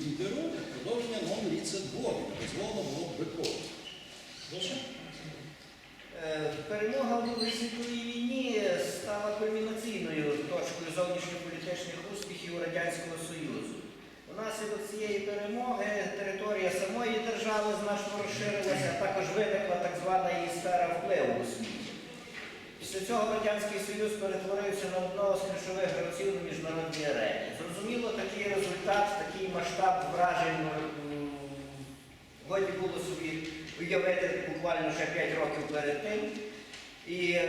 лідеру продовження нон-ліце дворі, дозволено було б виконувати. Е, Перемога в Другій світовій війні стала кульмінаційною точкою зовнішньополітичних успіхів Радянського Союзу. Унаслідок цієї перемоги територія самої держави значно розширилася, а також виникла так звана її сфера впливу у світі. Після цього Радянський Союз перетворився на одного з ключових гравців на міжнародній арені. Зрозуміло, такий результат, масштаб вражень годі було собі уявити буквально ще 5 років перед тим. І е,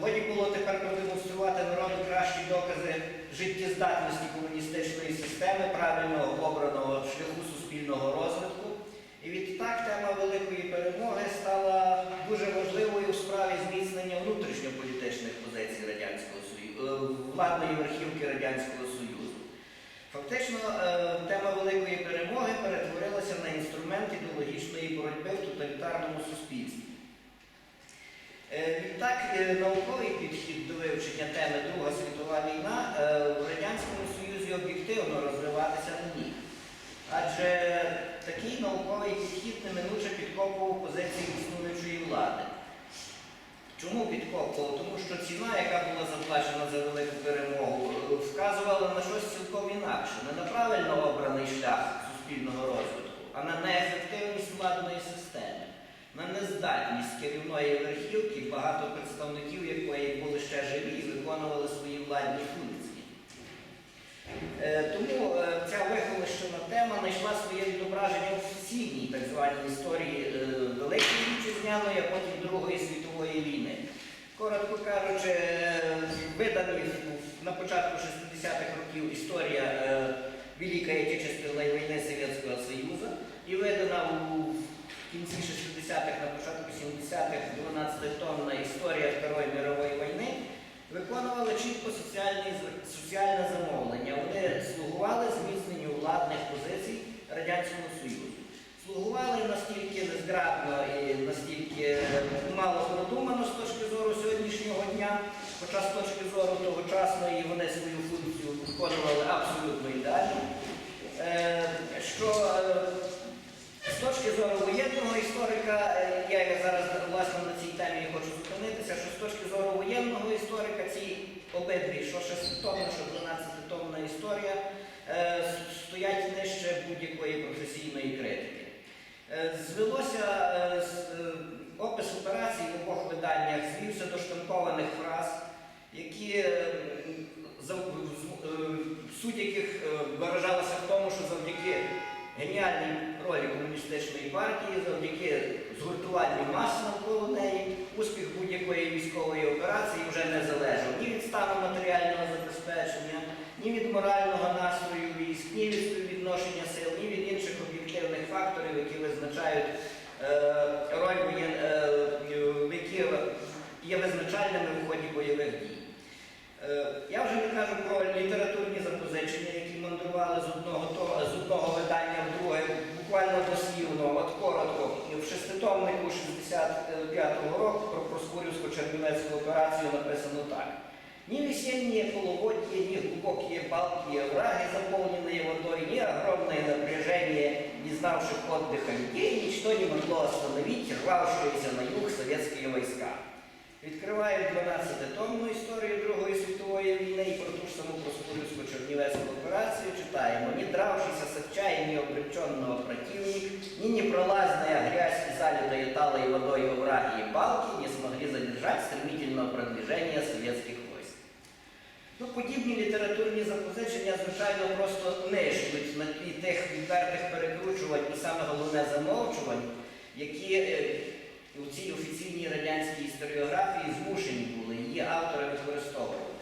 годі було тепер продемонструвати народу кращі докази життєздатності комуністичної системи, правильно обраного шляху суспільного розвитку. І відтак тема великої перемоги стала дуже важливою у справі зміцнення внутрішньополітичних позицій Радянського Союзу, владної верхівки Радянського Союзу. Фактично, е, тема великої перемоги перетворилася на інструмент ідеологічної боротьби в тоталітарному суспільстві. Е, Відтак, е, науковий підхід до вивчення теми Друга світова війна в Радянському Союзі об'єктивно розвиватися не міг. Адже такий науковий підхід неминуче підкопував позиції існуючої влади. Чому підкопував? Тому що ціна, яка була заплачена за велику перемогу, е, вказувала на щось цілком інакше, не на правильно обраний шлях суспільного розвитку, а на неефективність владної системи, на нездатність керівної верхівки, багато представників якої були ще живі і виконували свої владні функції. Е, Тому е, ця вихолощена тема знайшла своє відображення в офіційній так званій історії Великої Вітчизняної, а потім Другої світової війни. Коротко кажучи, е, видані в- на початку 60-х років історія е, Великої Отечественної війни Совєтського Союзу і видана у кінці 60-х, на початку 70-х 12-томна історія Второї мирової війни виконували чітко соціальне замовлення. Вони слугували зміцненню владних позицій Радянського Союзу. Слугували настільки незграбно і мало продумано з точки зору сьогоднішнього дня, хоча з точки зору тогочасної вони свою функцію виконували абсолютно ідеально. Е, Що е, з точки зору воєнного історика, е, я зараз власне на цій темі хочу зупинитися, що з точки зору воєнного історика ці обидві, що 6-томна, що 12-томна історія, стоять нижче будь-якої професійної критики. Звелося е, з- е, опис операцій в обох виданнях, звівся до штампованих фраз, які е, м, за- з- е, суть яких е, виражалася в тому, що завдяки геніальній ролі комуністичної партії, завдяки згуртуванню мас навколо неї, успіх будь-якої військової операції вже не залежав ні від стану матеріального забезпечення, ні від морального настрою військ, ні від співвідношення сил, ні від інших об'єктивних факторів, які визначають е, роль е, які є визначальними в ході бойових дій. Е, Я вже не кажу про літературні запозичення, які мандрували з одного, то- з одного видання в друге, буквально дослівно, от коротко, в шеститомнику 65-го року про Проскурівсько-Чернівецьку операцію написано так. Ни весенние полугодие, ни глубокие балки овраги, заполненные водой, ни огромное напряжение, не знавших отдыха людей, ничто не могло остановить рвавшиеся на юг советские войска. Відкривають 12-томну історію Другої світової війни і про ту ж саму Проскурівську Чернівецьку операцію читаємо. «Не дравшийся с отчаяния обреченного противник, ни непролазная грязь и залитые талой водой овраги и балки не смогли задержать стремительного продвижения советских войск. Ну, подібні літературні запозичення, звичайно, просто нищують на тлі тих відвертих перекручувань і саме головне замовчувань, які е, у цій офіційній радянській історіографії змушені були її автори використовувати.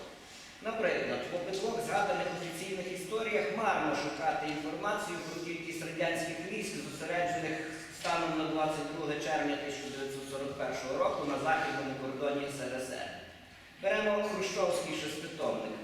Наприклад, в обидвох згаданих офіційних історіях марно шукати інформацію про кількість радянських військ, зосереджених станом на 22 червня 1941 року на західному кордоні СРСР. Беремо Хрущовський шеститомник.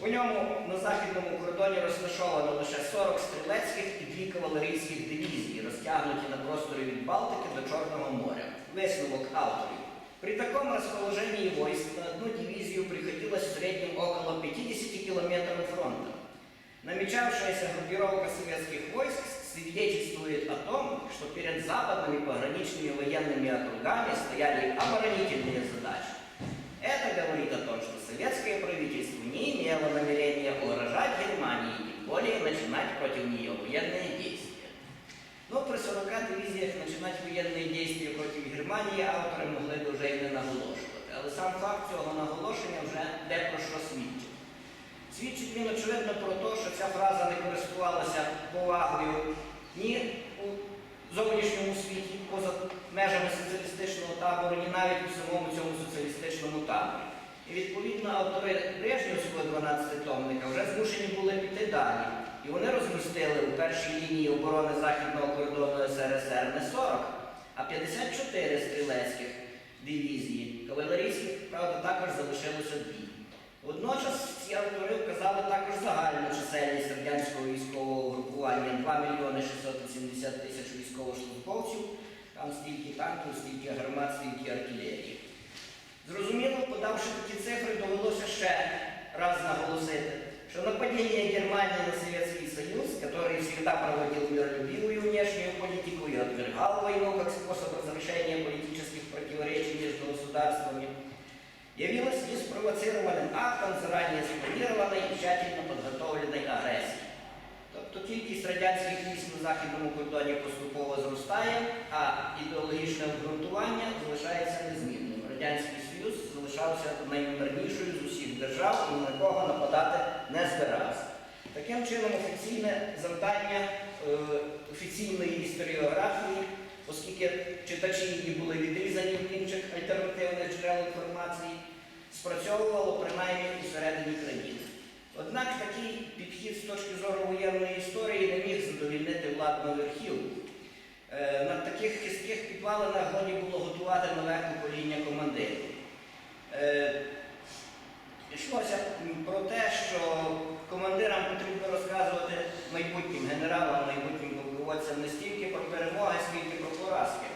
У ньому на західному кордоні розташовано лише 40 стрілецьких і дві кавалерійських дивізії, розтягнуті на просторі від Балтики до Чорного моря. Висновок авторів. При таком расположении войск на одну дивизию приходилось в среднем около 50 километров фронта. Намечавшаяся группировка советских войск свидетельствует о том, что перед западными пограничными военными округами стояли оборонительные задачи. Это говорит о том, что советское правительство не имело намерения угрожать Германии и более начинать против нее военные действия. Но при 40 дивізіях починати воєнні дії проти Германії автори могли б вже й не наголошувати. Але сам факт цього наголошення вже де про що свідчить. Свідчить він очевидно про те, що ця фраза не користувалася повагою ні у зовнішньому світі, поза межами соціалістичного табору, ні навіть у самому цьому соціалістичному таборі. І відповідно автори Брежнівського 12-томника вже змушені були піти далі. І вони розмістили у першій лінії оборони західного кордону СРСР не 40, а 54 стрілецьких дивізії. Кавалерійських, правда, також залишилося дві. Водночас ці автори вказали також загальну чисельність радянського військового групування 2 мільйони 680 тисяч військовослужбовців, там стільки танків, стільки гармат, стільки артилерії. Зрозуміло, подавши такі цифри, довелося ще раз наголосити, что нападение Германии на Советский Союз, который всегда проводил миролюбивую внешнюю политику и отвергал войну как способ разрешения политических противоречий между государствами, явилось неспровоцированным актом заранее спланированной и тщательно подготовленной агресії. Тобто кількість радянських військ на західному кордоні поступово зростає, а ідеологічне обґрунтування залишається незмінним. Радянський Союз залишався наймирнішою з усіх держав і на кого нападати не збирався. Таким чином, офіційне завдання е, офіційної історіографії, оскільки читачі її були відрізані від інших альтернативних джерел інформації, спрацьовувало принаймні усередині країни. Однак такий підхід з точки зору воєнної історії не міг задовільнити владну верхівку. Е, На таких хистких підвалинах годі було готувати нове покоління командирів. Йшлося про те, що командирам потрібно розказувати майбутнім генералам, майбутнім полководцям не стільки про перемоги, скільки про поразки.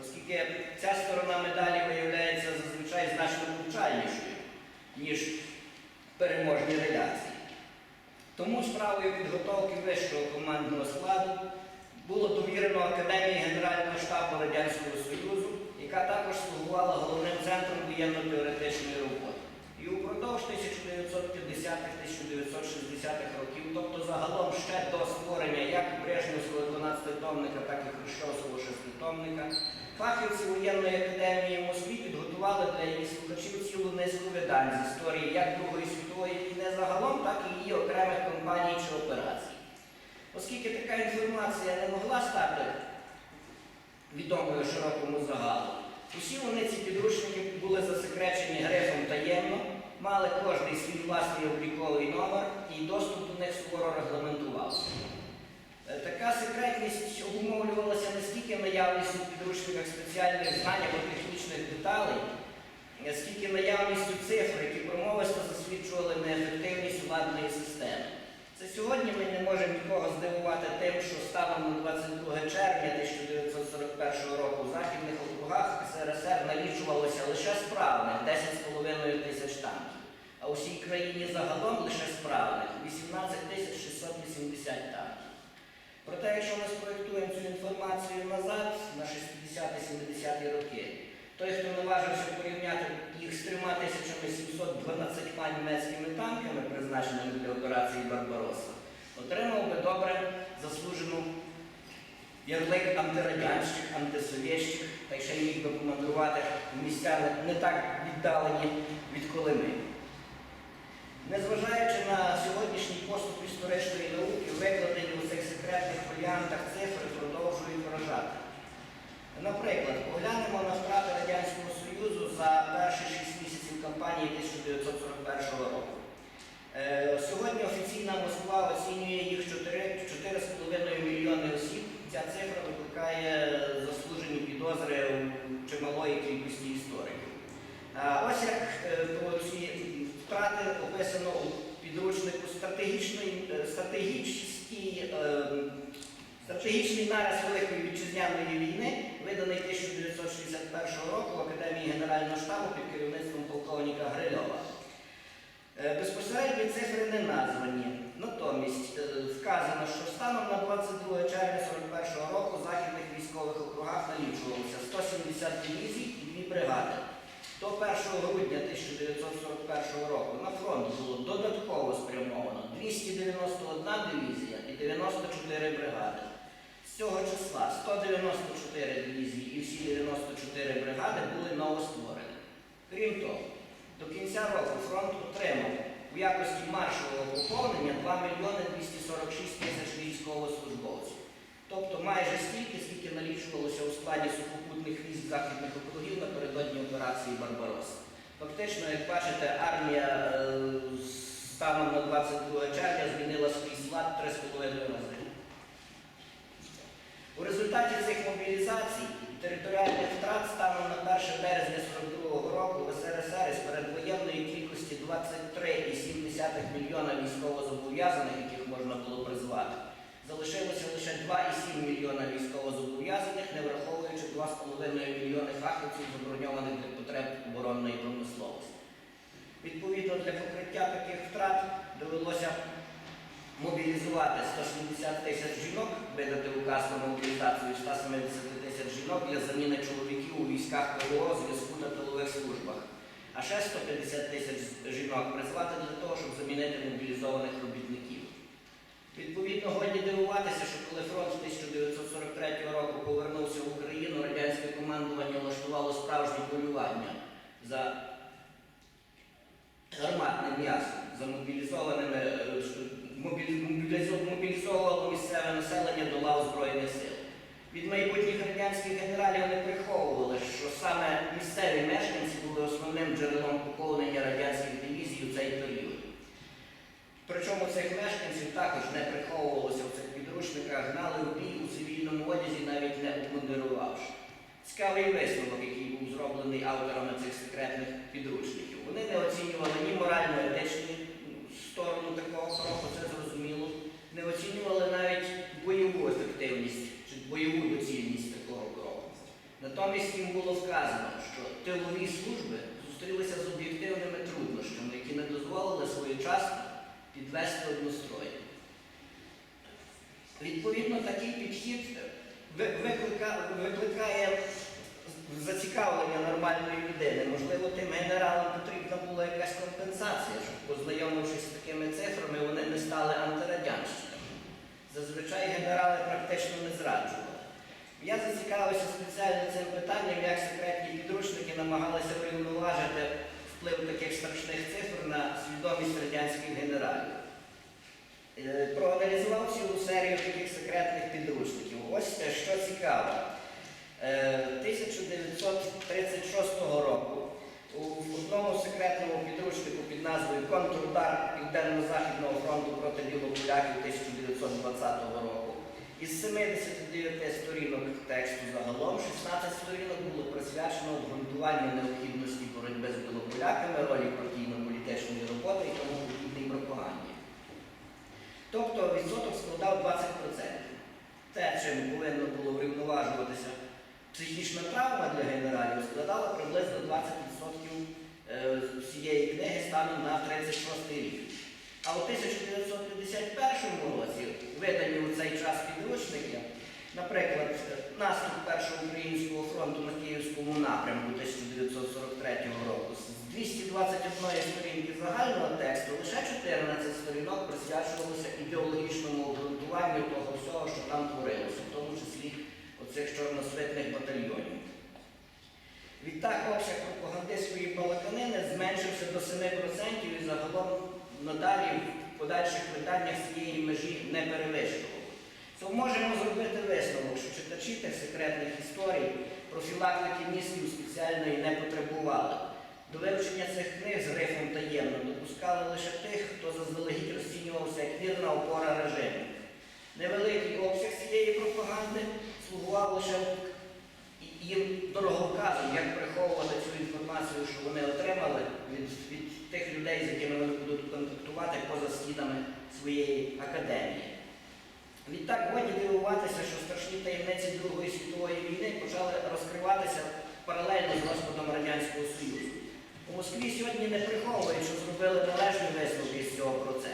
Оскільки ця сторона медалі виявляється зазвичай значно повчальнішою, ніж переможні реляції. Тому справою підготовки вищого командного складу було довірено Академії Генерального штабу Радянського Союзу, яка також слугувала головним центром воєнно-теоретичної роботи. І упродовж 1950-1960-х років, тобто загалом ще до створення як Брежнівського 12-томника, так і Хрущовського 6-томника, фахівці воєнної академії в Москві підготували для її слухачів цілу низку видань з історії як Другої світової війни загалом, так і її окремих компаній чи операцій. Оскільки така інформація не могла стати відомою широкому загалу, усі вони ці підручники були засекречені грифом таємно, мали кожний свій власний обліковий номер і доступ до них суворо регламентувався. Е, Така секретність обумовлювалася не стільки наявністю в підручниках спеціальних знань або технічних деталей, е, скільки наявністю цифр, які промовисто засвідчували неефективність владної системи. Це сьогодні ми не можемо нікого здивувати тим, що станом на 22 червня 1941 року в західних округах СРСР налічувалося лише справних 10,5 тисяч танків, а у всій країні загалом лише справних 18 680 танків. Проте, якщо ми спроєктуємо цю інформацію назад на 60-70-ті роки, той, хто наважився порівняти їх з 3712 німецькими танками, призначеними для операції Барбароса, отримав би добре заслужену ярлик антирадянщик, антисовєтщик, та й ще міг би помандрувати в місця не- так віддалені від Колими. Незважаючи на сьогоднішній поступ історичної науки, викладені у цих секретних варіантах цифри продовжують вражати. Наприклад, поглянемо на втрати Радянського Союзу за перші 6 місяців кампанії 1941 року. Е, Сьогодні офіційна Москва оцінює їх 4 4,5 мільйони осіб. Ця цифра викликає заслужені підозри у чималої кількості істориків. А Ось як е, про ці втрати описано у підручнику стратегічної, е, стратегічний, е, стратегічний нараз Великої вітчизняної війни, виданий 1961 року в Академії Генерального штабу під керівництвом полковника Грильова. Е, Безпосередні цифри не названі. Натомість вказано, що станом на 22 червня 41 року в західних військових округах налічувалося 170 дивізій і дві бригади. До 1 грудня 1941 року на фронт було додатково спрямовано 291 дивізія і 94 бригади. З цього числа 194 дивізії і всі 94 бригади були новостворені. Крім того, до кінця року фронт отримав у якості маршового поповнення 2 мільйони 246 тисяч військовослужбовців. Тобто майже стільки, скільки налічувалося у складі сухопутних військ західних округів напередодні операції Барбароса. Фактично, як бачите, армія е, станом на 22 червня змінила свій склад 3,5 рази. У результаті цих мобілізацій територіальних втрат станом на 1 березня 42 року в СРСР із передвоєнної кількості 23,7 мільйона військовозобов'язаних, яких можна було призвати, залишилося лише 2,7 мільйона військовозобов'язаних, не враховуючи 2,5 мільйони фахівців, заброньованих для потреб оборонної промисловості. Відповідно, для покриття таких втрат довелося мобілізувати 170 тисяч жінок, видати указ на мобілізацію 170 тисяч жінок для заміни чоловіків у військах ПВО, зв'язку та тилових службах, а ще 150 тисяч жінок призвати для того, щоб замінити мобілізованих робітників. Відповідно, годі дивуватися, що коли фронт 1943 року повернувся в Україну, радянське командування влаштувало справжнє полювання за гарматним м'ясом, за мобілізованими е, ш- мобілі- мобілізо- мобілізовувало місцеве населення до лав Збройних сил. Від майбутніх радянських генералів не приховували, що саме місцеві мешканці були основним джерелом поповнення радянських дивізій у цей період. Причому цих мешканців також не приховувалося в цих підручниках, гнали в бій у цивільному одязі, навіть не обмундирувавши. Цікавий висновок, який був зроблений авторами цих секретних підручників. Вони не оцінювали ні морально-етичну сторону такого кроку, це зрозуміло, не оцінювали навіть бойову ефективність чи бойову доцільність такого кроку. Натомість їм було вказано, що тилові служби зустрілися з об'єктивними труднощами, які не дозволили своєчасно підвести однострой. Відповідно, такий підхід викликає зацікавлення нормальної людини. Можливо, тим генералам потрібна була якась компенсація, щоб, познайомившись з такими цифрами, вони не стали антирадянщиками. Зазвичай генерали практично не зраджували. Я зацікавився спеціально цим питанням, як секретні підручники намагалися врівноважити вплив таких страшних цифр на свідомість радянських генералів. Е, Проаналізував цілу серію таких секретних підручників. Ось е, що цікаво. Е, 1936 року у одному секретному підручнику під назвою Контрудар Південно-Західного фронту проти білополяків 1920 року із 79 сторінок тексту загалом 16 сторінок було присвячено обґрунтуванню необхідності боротьби з білополяками, ролі партійно-політичної роботи і тому подібній пропаганді. Тобто відсоток складав 20%. Те, чим повинно було врівноважуватися психічна травма для генералів, складала приблизно 20% е, всієї книги станом на 36 рік. А у 1951 році, видані у цей час підручники, наприклад, наступ Першого українського фронту на Київському напрямку 1943 року, з 221 сторінки загального тексту лише 14 сторінок присвячувалося ідеологічному обґрунтуванню того всього, що там творилося, в тому числі оцих чорносвитних батальйонів. Відтак обсяг пропагандистської балаканини зменшився до 7% і загалом надалі подальших виданнях цієї межі не перевищував. То можемо зробити висновок, що читачі тих секретних історій профілактики мізків спеціальної не потребували. До вивчення цих книг з грифом таємно допускали лише тих, хто заздалегідь розцінювався як вірна опора режиму. Невеликий обсяг цієї пропаганди слугував лише їм дороговказом, як приховувати цю інформацію, що вони отримали від, від тих людей, з якими вони будуть контактувати поза стінами своєї академії. Відтак годі дивуватися, що страшні таємниці Другої світової війни почали розкриватися паралельно з розпадом Радянського Союзу. У Москві сьогодні не приховують, що зробили належні висновки з цього процесу.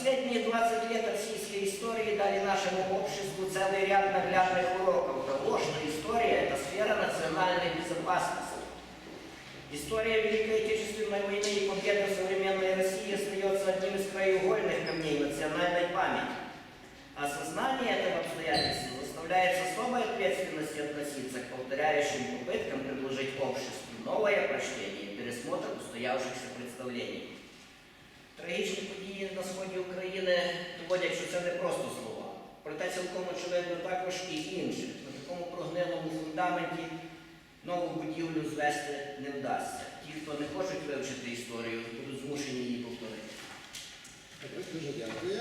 Последние 20 лет российской истории дали нашему обществу целый ряд наглядных уроков того, что история – это сфера национальной безопасности. История Великой Отечественной войны и победы современной России остается одним из краеугольных камней национальной памяти. Осознание этого обстоятельства заставляет с особой ответственностью относиться к повторяющим попыткам предложить обществу новое прочтение и пересмотр устоявшихся представлений. Трагічні події на сході України доводять, що це не просто слова. Проте цілком очевидно також і інше. На такому прогнилому фундаменті нову будівлю звести не вдасться. Ті, хто не хочуть вивчити історію, будуть змушені її повторити. Дуже дякую.